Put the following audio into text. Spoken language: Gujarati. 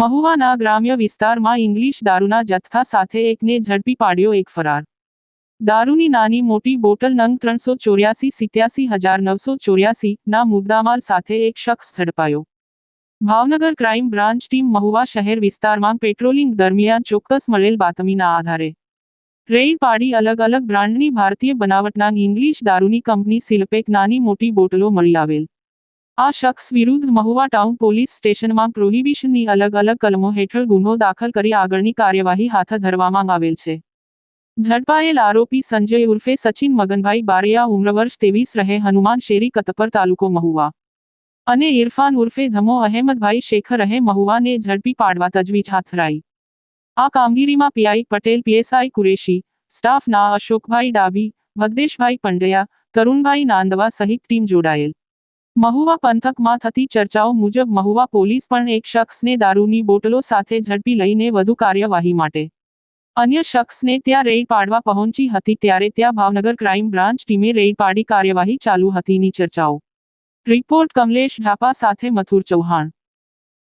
મહુવાના ગ્રામ્ય વિસ્તારમાં ઇંગ્લિશ દારૂના જથ્થા સાથે એકને ઝડપી પાડ્યો એક ફરાર. દારૂની નાની મોટી બોટલ નંગ ત્રણસો ચોર્યાસી સિત્યાસી હજાર નવસો ચોર્યાસી ના મુદ્દામાલ સાથે એક શખ્સ ઝડપાયો. Bhavnagar crime branch team Mahuva શહેર વિસ્તારમાં પેટ્રોલિંગ દરમિયાન ચોક્કસ મળેલ બાતમીના આધારે. રેડ પાડી અલગ અલગ બ્રાન્ડની ભારતીય બનાવટના ઇંગ્લિશ દારૂની કંપની સિલપેક નાની મોટી બોટલો મળી આવેલ. આ શખ્સ વિરુદ્ધ મહુવા ટાઉન પોલીસ સ્ટેશનમાં પ્રોહિબિશનની અલગ અલગ કલમો હેઠળ ગુનો દાખલ કરી આગળની કાર્યવાહી હાથ ધરવામાં આવેલ છે ઝડપાયેલ આરોપી સંજય ઉર્ફે સચિન મગનભાઈ બારિયા ઉમ્ર વર્ષ ત્રેવીસ રહે હનુમાન શેરી કતપર તાલુકો મહુવા અને ઇરફાન ઉર્ફે ધમો અહેમદભાઈ શેખર રહે મહુવાને ઝડપી પાડવા તજવીજ હાથ ધરાઈ આ કામગીરીમાં પીઆઈ પટેલ પીએસઆઈ કુરેશી સ્ટાફના અશોકભાઈ ડાભી ભગદેશભાઈ પંડ્યા તરુણભાઈ નાંદવા સહિત ટીમ જોડાયેલ મહુવા પંથકમાં થતી ચર્ચાઓ મુજબ મહુવા પોલીસ પણ એક શખ્સને દારૂની બોટલો સાથે ઝડપી લઈને વધુ કાર્યવાહી માટે અન્ય શખ્સને ત્યાં રેડ પાડવા પહોંચી હતી ત્યારે ત્યાં ભાવનગર ક્રાઇમ બ્રાન્ચ ટીમે રેડ પાડી કાર્યવાહી ચાલુ હતીની ચર્ચાઓ. રિપોર્ટ કમલેશ ઢાપા સાથે મથુર ચૌહાણ.